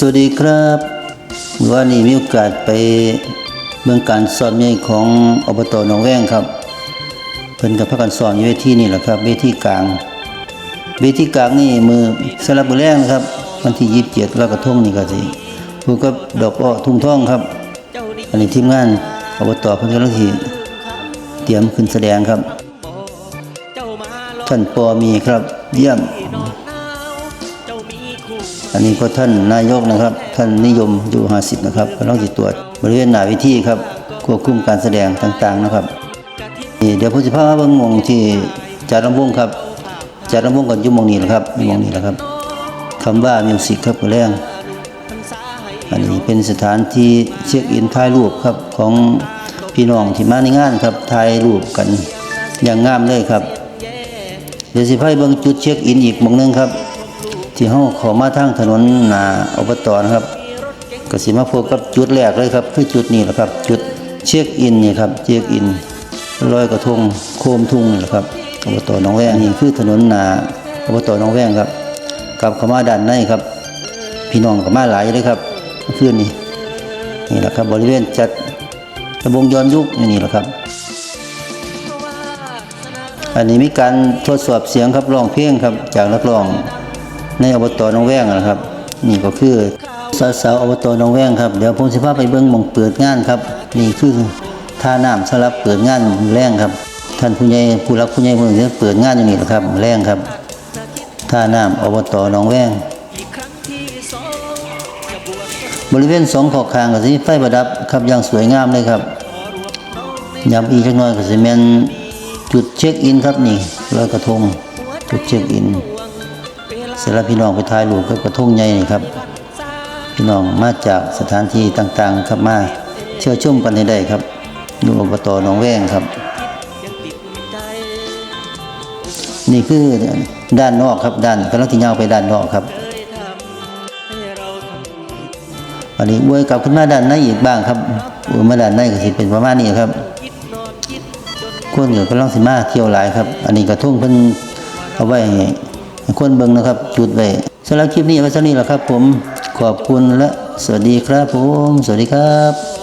สวัสดีครับวันนี้มีโอกาสไปเมืองการสอนใหญ่ของอบตหนองแวงครับ เพิ่นกับพากันสอนอยู่เวทีนี่แหละครับ เวทีกลาง เวทีกลางนี่มือสลับมือแรงนะครับ วันที่ยี่สิบเจ็ดแล้วกระทงนี่ก็สิพูดกับดอกอ้อทุ่งท่องครับ อันนี้ทีมงานอบตเพิ่นกำลังสิเตรียมขึ้นแสดงครับท่านปอมีครับ เยี่ยม อันนี้ก็ท่านนายกนะครับ ท่านนิยมอยู่หาสิบนะครับกำลังจิตรวจบริเวณหน้าวิธีครับควบคุมการแสดงต่างๆนะครับเดี๋ยวผมจะพามาเบิ่งหมงที่จัดลำวงครับจัดลำวงกันยู่มงนี้แหละครับมงนี้แหละครับคำว่ามิวสิกครับแรงอันนี้เป็นสถานที่เช็คอินถ่ายรูปครับของพี่น้องที่มาในงานครับถ่ายรูปกันอย่างงามเลยครับ เดี๋ยวสิพาไปเบิ่งจุดเช็คอินอีกมองนึงครับ ที่เฮาเขอมาทางถนนนาอบตนะครับกสิมาพบกับจุดแรกเลยครับคือจุดนี้แหละครับ จุดเช็คอินนี่ครับเช็คอินลอยกระทงโคมทุ่งนี่แหละครับอบตหนองแวงนี่คือถนนนาอบตหนองแวงครับกลับเข้ามาด้านในครับ พี่น้องก็มาหลายเลยครับเมื่อคืนนี้นี่แหละครับบริเวณจัดระบงย้อนยุคนี่แหละครับ อันนี้มีการทดสอบเสียงครับร้องเพลงครับจากนักร้อง ในอบตหนองแวงนะครับ นี่ก็คือสาวสาวอบตหนองแวงครับเดี๋ยวผมสิพาไปเบิ่งมองเปิดงานครับ นี่คือท่าน้ำสำหรับเปิดงานแรงครับ ท่านผู้ใหญ่ผู้รักผู้ใหญ่เมืองจะเปิดงานอยู่นี่แหละครับแรงครับท่าน้ำอบตหนองแวงบริเวณสองขอบคางก็สิมีไฟประดับครับอย่างสวยงามเลยครับย้ำอีกจักหน่อยก็สิแม่นจุดเช็คอินครับนี่ลอยกระทงจุดเช็คอิน เสร็จแล้วพี่น้องไปถ่ายรูปกับกระทงใหญ่นี่ครับ พี่น้องมาจากสถานที่ต่างๆครับมาเชื่อชุ่มกันให้ได้ครับ ดูอบตหนองแวงครับ นี่คือด้านนอกครับด้านกำลังที่ยาวไปด้านนอกครับอันนี้อวยกลับขึ้นมาด้านในอีกบ้างครับอวยมาด้านในก็สิเป็นประมาณนี้ครับคนเหนือกำลังสิมาเที่ยวหลายครับ อันนี้กระทุ่งเพิ่นเอาไว้ คนเบิ่งนะครับ จุดไว้สำหรับคลิปนี้เอาไว้เท่านี้แหละครับ ผมขอบคุณและสวัสดีครับผม สวัสดีครับ